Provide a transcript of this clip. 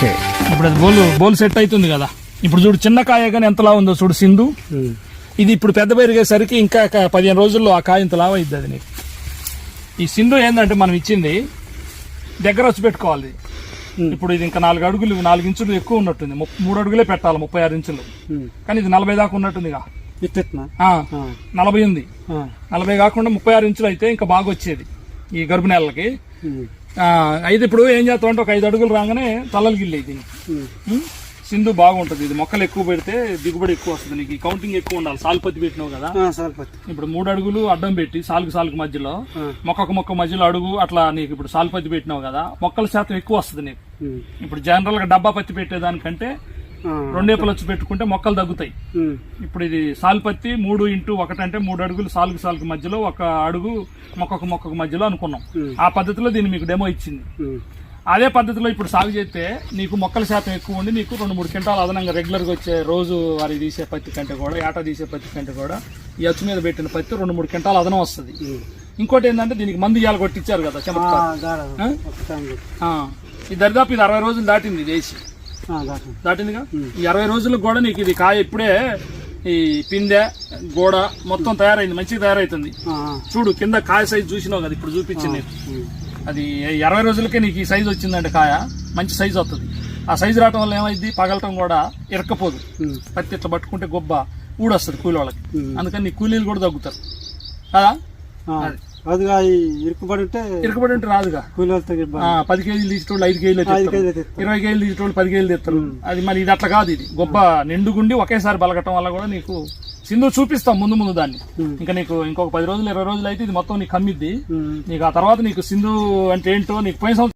Okay. ఇప్పుడు అది బోల్ బోల్ set అవుతుంది కదా. ఇప్పుడు చూడు చిన్న కాయ కానీ ఎంతలా ఉందో చూడు సింధు. ఇది ఇప్పుడు పెద్ద పెరిగేసరికి ఇంకా పదిహేను రోజుల్లో ఆ కాయ ఇంత లావు అవుతుంది అది నీకు. ఈ సింధు ఏంటంటే మనం ఇచ్చింది దగ్గర వచ్చి పెట్టుకోవాలి. ఇప్పుడు ఇది ఇంకా నాలుగు అడుగులు నాలుగు ఇంచులు ఎక్కువ ఉన్నట్టుంది. మూడు అడుగులే పెట్టాలి ముప్పై ఆరు ఇంచులు. కానీ ఇది నలభై దాకా ఉన్నట్టుందిగా. నలభై ఉంది. నలభై కాకుండా ముప్పై ఆరు ఇంచులు అయితే ఇంకా బాగా వచ్చేది. ఈ గర్భ నెలలకి ఉమ్. ఆ, అయితే ఇప్పుడు ఏం చేస్తాం అంటే ఒక ఐదు అడుగులు రాగానే తలలు గిల్లి. ఉం? సింధు బాగుంటుంది ఇది మొక్కలు ఎక్కువ పెడితే దిగుబడి ఎక్కువ వస్తుంది నీకు కౌంటింగ్ ఎక్కువ ఉండాలి సాలు పత్తి పెట్టినావు కదా సరిపోద్ది ఇప్పుడు మూడు అడుగులు అడ్డం పెట్టి సాలుకు సాలుకు మధ్యలో. మొక్కకు మొక్క మధ్యలో అడుగు అట్లా నీకు ఇప్పుడు సాలు పత్తి పెట్టినావు కదా మొక్కల శాతం ఎక్కువ వస్తుంది నీకు. ఇప్పుడు జనరల్గా డబ్బా పత్తి పెట్టేదానికంటే. రెండేపులు వచ్చి పెట్టుకుంటే మొక్కలు తగ్గుతాయి. ఇప్పుడు ఇది సాలు పత్తి మూడు ఇంటూ ఒకటంటే మూడు అడుగులు సాలుకు సాలుకు మధ్యలో ఒక అడుగు మొక్కకు మొక్కకు మధ్యలో అనుకున్నాం. ఆ పద్ధతిలో దీన్ని మీకు డెమో ఇచ్చింది. అదే పద్ధతిలో ఇప్పుడు సాగు చేస్తే నీకు మొక్కల శాతం ఎక్కువ ఉండి నీకు రెండు మూడు క్వింటాలు అదనంగా రెగ్యులర్గా వచ్చే రోజు వారి తీసే పత్తి కంటే కూడా ఏటా తీసే పత్తి కంటే కూడా ఈ అచ్చు మీద పెట్టిన పత్తి రెండు మూడు క్వింటాలు అదనం వస్తుంది. ఇంకోటి ఏంటంటే దీనికి మందు ఇవాళ కొట్టించారు కదా ఆ, చమత్కారం దారా. ఆ? ఒక టైం చెప్పు. ఆ. ఈ దరిదాపు ఇది అరవై రోజులు దాటింది ఇది వేసి. దాటిందిగా? ఈ అరవై రోజులకు కూడా నీకు ఇది కాయ ఇప్పుడే ఈ పిందె గోడ మొత్తం తయారైంది మంచిగా తయారైతుంది. చూడు కింద కాయ సైజు చూసినావు కదా ఇప్పుడు చూపించింది. అది ఇరవై రోజులకే నీకు ఈ సైజు వచ్చిందంటే కాయ మంచి సైజు వస్తుంది ఆ సైజు రావడం వల్ల ఏమైంది పగలటం కూడా ఇరక్కపోదు. పత్తి ఇట్లా పట్టుకుంటే గొబ్బ ఊడొస్తుంది కూలి వాళ్ళకి. అందుకని నీ కూలీలు కూడా తగ్గుతారు. కదా. అదిగా ఉంటే ఇరకబడి ఉంటే రాదుగా. కూలి పది కేజీలు తీసేటోళ్ళు ఐదు కేజీలు. ఇరవై కేజీలు తీసేటోళ్ళు పది కేజీలు తెస్తారు అది మరి ఇది అట్లా కాదు ఇది. గొప్ప నిండుగుండి ఒకేసారి బలగటం వల్ల కూడా నీకు సింధు చూపిస్తాం ముందు ముందు దాన్ని. ఇంకా నీకు ఇంకొక పది రోజులు ఇరవై రోజులు అయితే ఇది మొత్తం నీకు కమ్మిద్ది. నీకు ఆ తర్వాత నీకు సింధు అంటే ఏంటో నీకు పోయిన సంవత్సరం